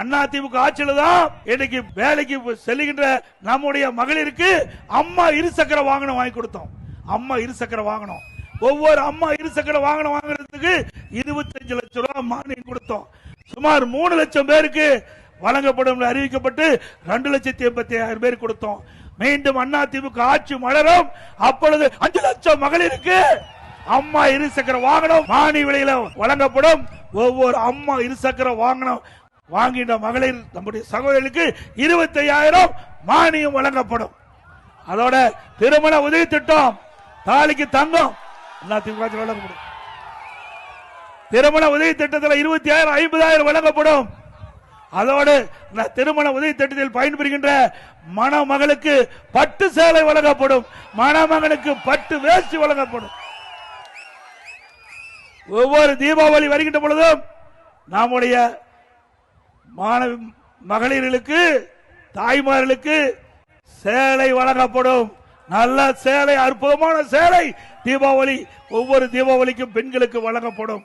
அண்ணா திமுக ஆட்சியில தான் இன்னைக்கு வேலைக்கு செல்லுகின்ற நம்முடைய மகளிருக்கு அம்மா இருசக்கர வாகனம் வாங்கி கொடுத்தோம். அம்மா இருசக்கர வாகனம். ஒவ்வொரு அம்மா இருசக்கர வாகனம் வாங்குறதுக்கு இருபத்தஞ்சு லட்சம் ரூபாய் மானியம் கொடுத்தோம். சுமார் மூணு லட்சம் பேருக்கு வழங்கப்படும் என்று அறிவிக்கப்பட்டு ரெண்டு லட்சத்தி எண்பத்தி ஆயிரம் பேர் கொடுத்தோம். மீண்டும் அண்ணா திமுக ஆட்சி மலரும். அப்பொழுது அஞ்சு லட்சம் மகளிருக்கு அம்மா இருசக்கர வாகனம் மானிய விலையில வழங்கப்படும். ஒவ்வொரு அம்மா இருசக்கர வாகனம் வாங்கின்ற மகளிர் நம்முடைய சகோதரிகளுக்கு இருபத்தி ஐயாயிரம் மானியம் வழங்கப்படும். அதோட திருமண உதவி திட்டம் தாலிக்கு தங்கம் வழங்கப்படும். திருமண உதவி திட்டத்தில் இருபத்தி ஆயிரம் ஐம்பதாயிரம் வழங்கப்படும். அதோடு திருமண உதவி திட்டத்தில் பயன்பெறுகின்ற மணமகளுக்கு பட்டு சேலை வழங்கப்படும். மணமகனுக்கு பட்டு வேஷ்டி வழங்கப்படும். ஒவ்வொரு தீபாவளி வருகின்ற பொழுதும் நம்முடைய மாணவ மகளிர்களுக்கு தாய்மார்களுக்கு சேலை வழங்கப்படும். நல்ல சேலை அற்புதமான சேலை. தீபாவளி ஒவ்வொரு தீபாவளிக்கும் பெண்களுக்கு வழங்கப்படும்.